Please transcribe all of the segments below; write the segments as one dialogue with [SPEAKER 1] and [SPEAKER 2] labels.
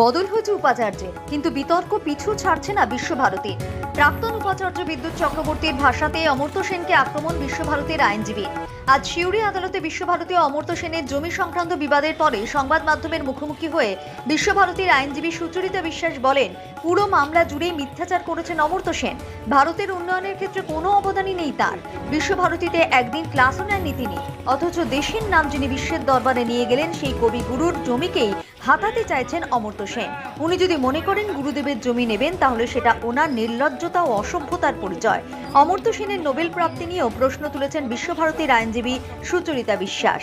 [SPEAKER 1] বদল হয়েছে উপাচার্যের, কিন্তু বিতর্ক পিছু ছাড়ছে না বিশ্বভারতী। প্রাক্তন উপাচার্য বিদ্যুৎ চক্রবর্তীর ভাষাতে অমর্ত সেনকে আক্রমণ বিশ্বভারতীর আইনজীবী। আজ শিউরি আদালতে বিশ্বভারতী অমর্ত অমর্ত্য সেনের জমি সংক্রান্ত বিবাদের পরে সংবাদ মাধ্যমের মুখোমুখি হয়ে বিশ্বভারতীর আইনজীবী সুচরিতা বিশ্বাস বলেন পুরো মামলা জুড়েই মিথ্যাচার করেছেন অমর্ত্য সেন। ভারতের উন্নয়নের ক্ষেত্রে কোনো অবদানই নেই তার। বিশ্বভারতীতে একদিন ক্লাসও নেননি তিনি। অথচ দেশের নাম যিনি বিশ্বের দরবারে নিয়ে গেলেন, সেই কবিগুরুর জমিকেই হাতাতে চাইছেন অমর্ত্য সেন। উনি যদি মনে করেন গুরুদেবের জমি নেবেন, তাহলে সেটা ওনার নির্লজ্জতা ও অসভ্যতার পরিচয়। অমর্ত্য সেনের নোবেল প্রাপ্তি নিয়েও প্রশ্ন তুলেছেন বিশ্বভারতীর আইনজীবী সুচরিতা বিশ্বাস।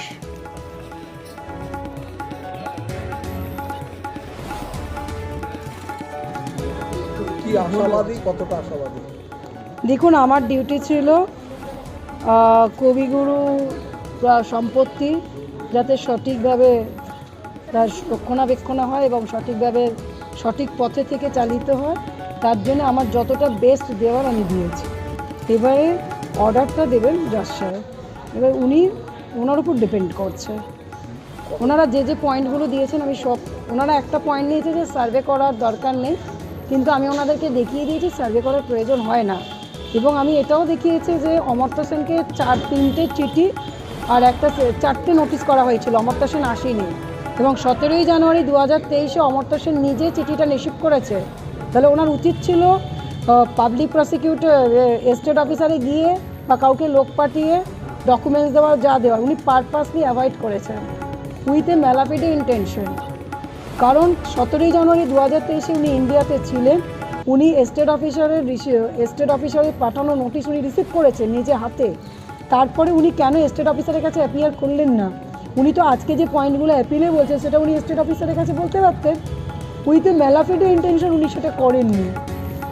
[SPEAKER 2] দেখুন, আমার ডিউটি ছিল কবিগুরু সম্পত্তি যাতে সঠিকভাবে তার রক্ষণাবেক্ষণ হয় এবং সঠিকভাবে সঠিক পথে থেকে চালিত হয়, তার জন্য আমার যতটা বেস্ট দেওয়ার আমি দিয়েছি। এবারে অর্ডারটা দেবেন জজ সাহেব এবার উনি ওনার উপর ডিপেন্ড করছে। ওনারা যে যে পয়েন্টগুলো দিয়েছেন, আমি সব ওনারা একটা পয়েন্ট নিয়েছে যে সার্ভে করার দরকার নেই। কিন্তু আমি ওনাদেরকে দেখিয়ে দিয়েছি সার্ভে করার প্রয়োজন হয় না। এবং আমি এটাও দেখিয়েছি যে অমর্ত্য সেনকে চার, তিনটে চিঠি আর একটা চারটে নোটিশ করা হয়েছিল, অমর্ত্য সেন আসেনি। এবং সতেরোই জানুয়ারি দু হাজার তেইশে অমর্ত্য সেন নিজে চিঠিটা রিসিভ করেছে। তাহলে ওনার উচিত ছিল পাবলিক প্রসিকিউটর এস্টেট অফিসারে গিয়ে বা কাউকে লোক পাঠিয়ে ডকুমেন্টস দেওয়া, যা দেওয়া, উনি পারপাসলি অ্যাভয়েড করেছেন। উইথ এ ম্যালাপিডে ইন্টেনশন কারণ সতেরোই জানুয়ারি দু হাজার তেইশে উনি ইন্ডিয়াতে ছিলেন। উনি এস্টেট অফিসারের এস্টেট অফিসারের পাঠানো নোটিশ উনি রিসিভ করেছেন নিজে হাতে। তারপরে উনি কেন এস্টেট অফিসারের কাছে অ্যাপিয়ার করলেন না? উনি তো আজকে যে পয়েন্টগুলো অ্যাপিলে বলছে সেটা উনি এস্টেট অফিসারের কাছে বলতে পারতেন। উইথ এ ম্যালাফিডে ইন্টেনশন উনি সেটা করেননি।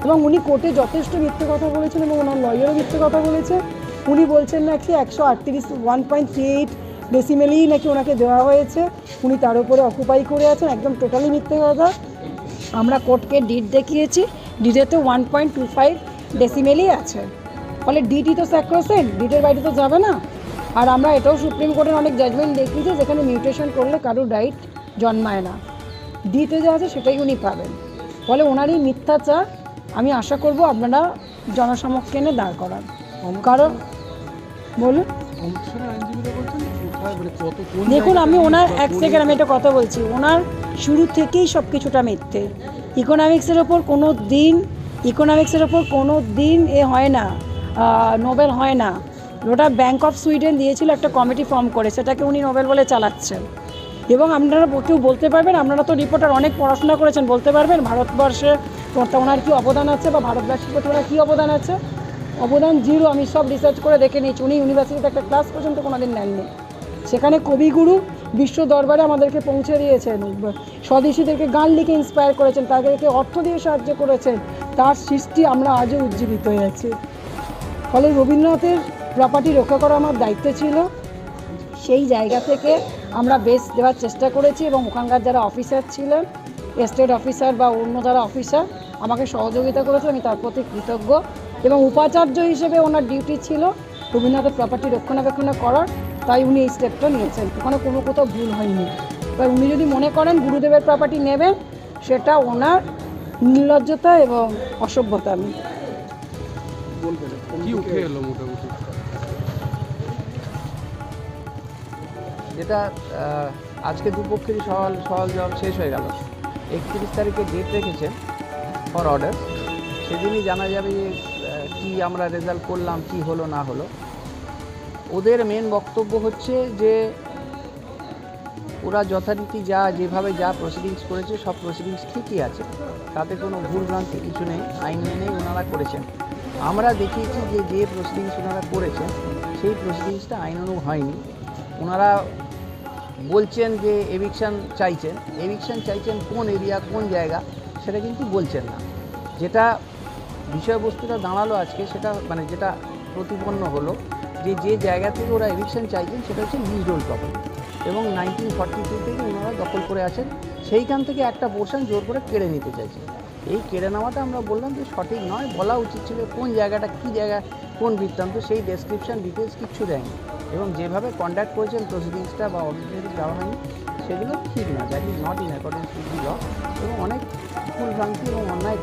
[SPEAKER 2] এবং উনি কোর্টে যথেষ্ট মিথ্যে কথা বলেছেন এবং ওনার লয়ারও মিথ্যে কথা বলেছে। উনি বলছেন নাকি একশো আটত্রিশ ওয়ান পয়েন্ট থ্রি এইট ডেসিমেলেই নাকি ওনাকে দেওয়া হয়েছে উনি তার উপরে অকুপাই করে আছেন একদম টোটালি মিথ্যে কথা। আমরা কোর্টকে ডিট দেখিয়েছি ডিটেতে ওয়ান পয়েন্ট টু ফাইভ ডেসিমেলই আছে। ফলে ডিটি তো স্যাক্রোসেন ডিটের বাইরে তো যাবে না। আর আমরা এটাও সুপ্রিম কোর্টের অনেক জাজমেন্ট দেখিয়েছি যেখানে মিউটেশন করলে কারোর রাইট জন্মায় না। ডিতে যা আছে সেটাই উনি পাবেন। ফলে ওনারই মিথ্যা মিথ্যাচার আমি আশা করব আপনারা জনসমক্ষে এনে দাঁড় করান। কারণ বলুন। দেখুন আমি ওনার এক সেকেন্ড আমি একটা কথা বলছি। ওনার শুরু থেকেই সব কিছুটা মিথ্যে। ইকোনমিক্সের ওপর কোনো দিন ইকোনমিক্সের ওপর কোনো দিন এ হয় না নোবেল হয় না। ওটা ব্যাংক অফ সুইডেন দিয়েছিল একটা কমিটি ফর্ম করে সেটাকে উনি নোবেল বলে চালাচ্ছেন। এবং আপনারা কেউ বলতে পারবেন আপনারা তো রিপোর্টার অনেক পড়াশোনা করেছেন বলতে পারবেন ভারতবর্ষে ওনার কী অবদান আছে বা ভারতবাসীর প্রতি ওনার কী অবদান আছে? অবদান জিরো আমি সব রিসার্চ করে দেখে নিয়েছি। উনি ইউনিভার্সিটিতে একটা ক্লাস পর্যন্ত কোনোদিন নেননি। সেখানে কবিগুরু বিশ্ব দরবারে আমাদেরকে পৌঁছে দিয়েছেন। স্বদেশীদেরকে গান লিখে ইন্সপায়ার করেছেন, তাদেরকে অর্থ দিয়ে সাহায্য করেছেন, তার সৃষ্টি আমরা আজও উজ্জীবিত হয়ে আছি। ফলে রবীন্দ্রনাথের প্রপার্টি রক্ষা করা আমার দায়িত্ব ছিল। সেই জায়গা থেকে আমরা বেশ দেওয়ার চেষ্টা করেছি এবং ওখানকার যারা অফিসার ছিলেন স্টেট অফিসার বা অন্য যারা অফিসার আমাকে সহযোগিতা করেছে, আমি তার প্রতি কৃতজ্ঞ এবং উপাচার্য হিসেবে ওনার ডিউটি ছিল রবীন্দ্রনাথের প্রপার্টি রক্ষণাবেক্ষণ করার। তাই উনি এই স্টেপটা নিয়েছেন। ওখানে কোনো কোথাও ভুল হয়নি। এবার উনি যদি মনে করেন গুরুদেবের প্রপার্টি নেবেন সেটা ওনার নির্লজ্জতা এবং অসভ্যতা আমি
[SPEAKER 3] কি উঠে এলো মোটামুটি?
[SPEAKER 4] যেটা আজকে দুপক্ষেরই সওয়াল সওয়াল জবাব শেষ হয়ে গেল। একত্রিশ তারিখে ডেট রেখেছেন ফর অর্ডার সেদিনই জানা যাবে যে কি আমরা রেজাল্ট করলাম কি হলো না হলো। ওদের মেন বক্তব্য হচ্ছে যে, ওরা যথারীতি যা যেভাবে যা প্রসিডিংস করেছে, সব প্রসিডিংস ঠিকই আছে। তাতে কোনো ভুলভ্রান্তি কিছু নেই, আইন মেনেই ওনারা করেছেন। আমরা দেখিয়েছি যে যে প্রসিডিংস ওনারা করেছেন, সেই প্রসিডিংসটা আইন অনু হয়নি। ওনারা বলছেন যে এভিকশান চাইছেন। এভিকশান চাইছেন কোন এরিয়া কোন জায়গা, সেটা কিন্তু বলছেন না। যেটা বিষয়বস্তুটা দাঁড়াল আজকে, সেটা মানে যেটা প্রতিপন্ন হলো যে যে জায়গা থেকে ওরা এভিকশন চাইছেন, সেটা হচ্ছে লিজ রোল প্রপার্টি এবং নাইনটিন ফর্টি টু থেকে ওনারা দখল করে আছেন সেইখান থেকে একটা পোর্শন জোর করে কেড়ে নিতে চাইছেন। এই কেড়ে নেওয়াটা আমরা বললাম যে সঠিক নয়, বলা উচিত ছিল কোন জায়গাটা কী জায়গা, কোন বৃত্তান্ত, সেই ডেসক্রিপশন ডিটেলস কিচ্ছু দেয়নি। এবং যেভাবে কন্ডাক্ট করেছেন প্রসিডিংসটা বা অফিসে দেওয়া হয়নি সেগুলো ঠিক না that is not in accordance with the law এবং অনেক ভুল ভ্রান্তি এবং অন্যায়